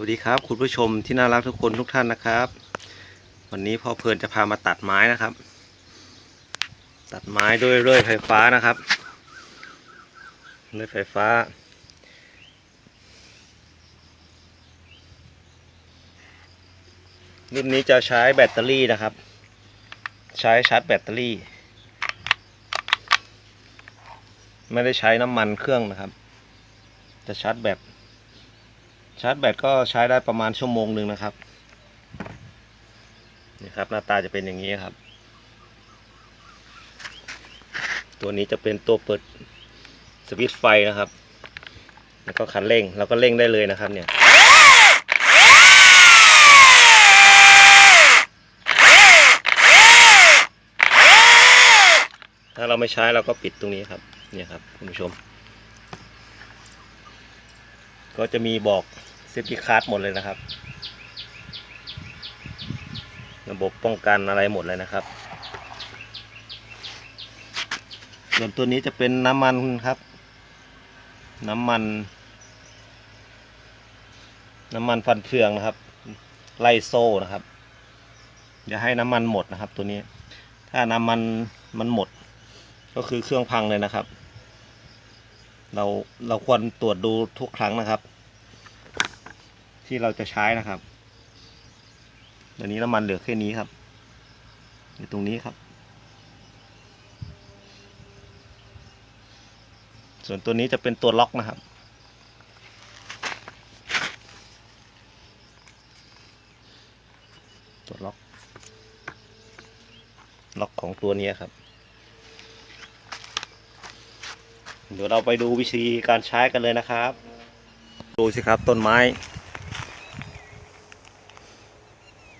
วัสดีครับ คุณผู้ชมที่น่ารักทุกคนทุกท่านนะครับ วันนี้พ่อเพลินจะพามาตัดไม้นะครับ ตัดไม้ด้วยเลื่อยไฟฟ้านะครับเลื่อยไฟฟ้า รุ่นนี้จะใช้แบตเตอรี่นะครับ ใช้ชาร์จแบตเตอรี่ ไม่ได้ใช้น้ำมันเครื่องนะครับ จะชาร์จแบต ชาร์จแบตก็ใช้ได้ประมาณชั่วโมงหนึ่งนะครับนี่ครับหน้าตาจะเป็นอย่างนี้ครับ ตัวนี้จะเป็นตัวเปิดสวิตช์ไฟนะครับ แล้วก็คันเร่งเราก็เร่งได้เลยนะครับเนี่ยถ้าเราไม่ใช้เราก็ปิดตรงนี้ครับเนี่ยครับคุณผู้ชม ก็จะมีบอก ซฟตี้คาร์ดหมดเลยนะครับ ระบบป้องกันอะไรหมดเลยนะครับส่วนตัวนี้จะเป็นน้ำมันครับ น้ำมัน น้ำมันฟันเฟืองนะครับ ไล่โซ่นะครับ อย่าให้น้ำมันหมดนะครับ ตัวนี้ ถ้าน้ำมันมันหมด ก็คือเครื่องพังเลยนะครับ เราเราควรตรวจดูทุกครั้งนะครับ ที่เราจะใช้นะครับเดี๋ยวนี้น้ำมันเหลือแค่นี้ครับอยู่ตรงนี้ครับ ส่วนตัวนี้จะเป็นตัวล็อกนะครับ ตัวล็อก ล็อกของตัวนี้ครับ เดี๋ยวเราไปดูวิธีการใช้กันเลยนะครับ ดูสิครับต้นไม้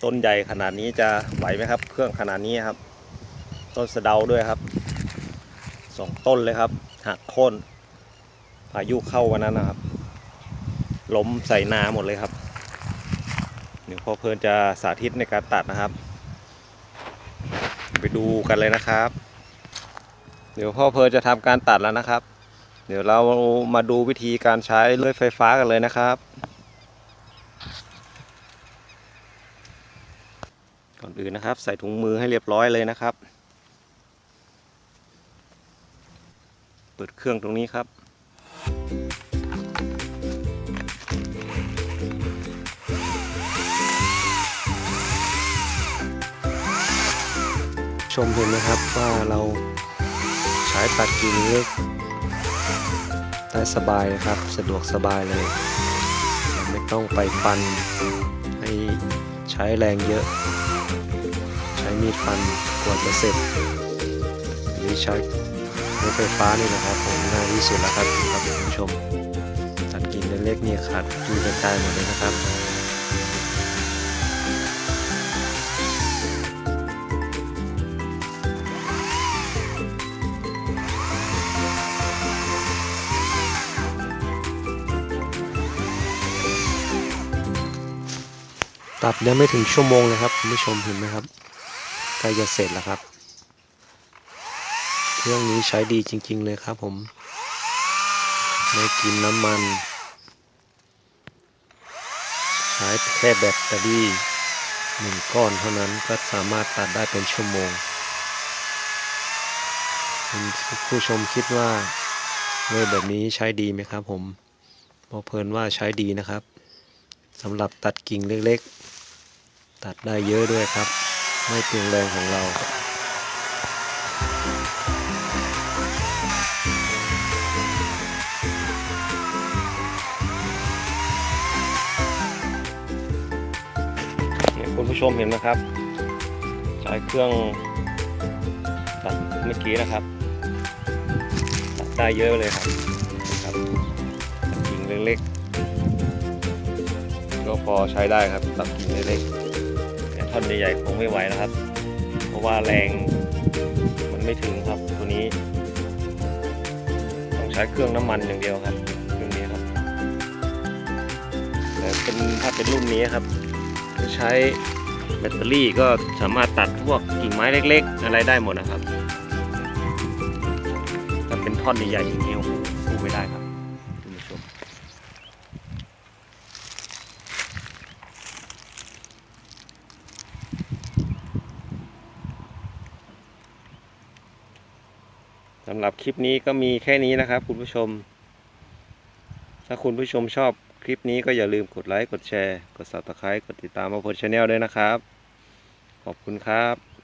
ต้นใหญ่ขนาดนี้จะไหวไหมครับ เครื่องขนาดนี้ครับ ต้นสะเดาด้วยครับสองต้นเลยครับหักโค่นพายุเข้าวันนั้นนะครับ ล้มใส่นาหมดเลยครับเดี๋ยวพ่อเพลินจะสาธิตในการตัดนะครับ ไปดูกันเลยนะครับ เดี๋ยวพ่อเพลินจะทำการตัดแล้วนะครับ เดี๋ยวเรามาดูวิธีการใช้เลื่อยไฟฟ้ากันเลยนะครับ ก่อนอื่นนะครับ ใส่ถุงมือให้เรียบร้อยเลยนะครับ เปิดเครื่องตรงนี้ครับชมเห็นไหมครับว่าเราใช้ตัดกิ่งเล็กได้สบายนะครับสะดวกสบายเลย ไม่ต้องไปฟันให้ใช้แรงเยอะ ช้มีดฟันกว่าจะเสร็จหรือใช้รถไฟฟ้านี่นะครับผมง่ายที่สุดแล้วครับครับคุณผู้ชม ตัดกิ่งเล็กๆนี่ขาดดูกระจายหมดเลยนะครับตัดยังไม่ถึงชั่วโมงเลยครับคุณผู้ชมเห็นไหมครับ ล้จะเสร็จแล้วครับ เครื่องนี้ใช้ดีจริง ๆ เลยครับผม ไม่กินน้ำมัน ใช้แค่แบตเตอรี่หนึ่งก้อนเท่านั้นก็สามารถตัดได้เป็นชั่วโมงคุณผู้ชมคิดว่าเลื่อยแบบนี้ใช้ดีไหมครับผมพอกเพลินว่าใช้ดีนะครับสำหรับตัดกิ่งเล็กๆ ตัดได้เยอะด้วยครับ ไม่เปลืองแรงของเราเนี่ยคุณผู้ชมเห็นไหมครับใช้เครื่องตัดเมื่อกี้นะครับตัดได้เยอะเลยครับนะครับตัดกิ่งเล็กๆก็พอใช้ได้ครับตัดกิ่งเล็กๆ ท่อนใหญ่ๆคงไม่ไหวนะครับ เพราะว่าแรงมันไม่ถึงครับตัวนี้ ต้องใช้เครื่องน้ำมันอย่างเดียวครับเครื่องนี้ครับแต่เป็นถ้าเป็นรุ่นนี้ครับจะใช้แบตเตอรี่ก็สามารถตัดพวกกิ่งไม้เล็ก ๆ อะไรได้หมดนะครับถ้าเป็นท่อนใหญ่ๆอย่างนี้โอ้โหสู้ไม่ได้ครับคุณผู้ชม สำหรับคลิปนี้ก็มีแค่นี้นะครับ คุณผู้ชม ถ้าคุณผู้ชมชอบคลิปนี้ก็อย่าลืมกดไลค์ กดแชร์ กด subscribe กดติดตามมาพดชาแนลด้วยนะครับ ขอบคุณครับ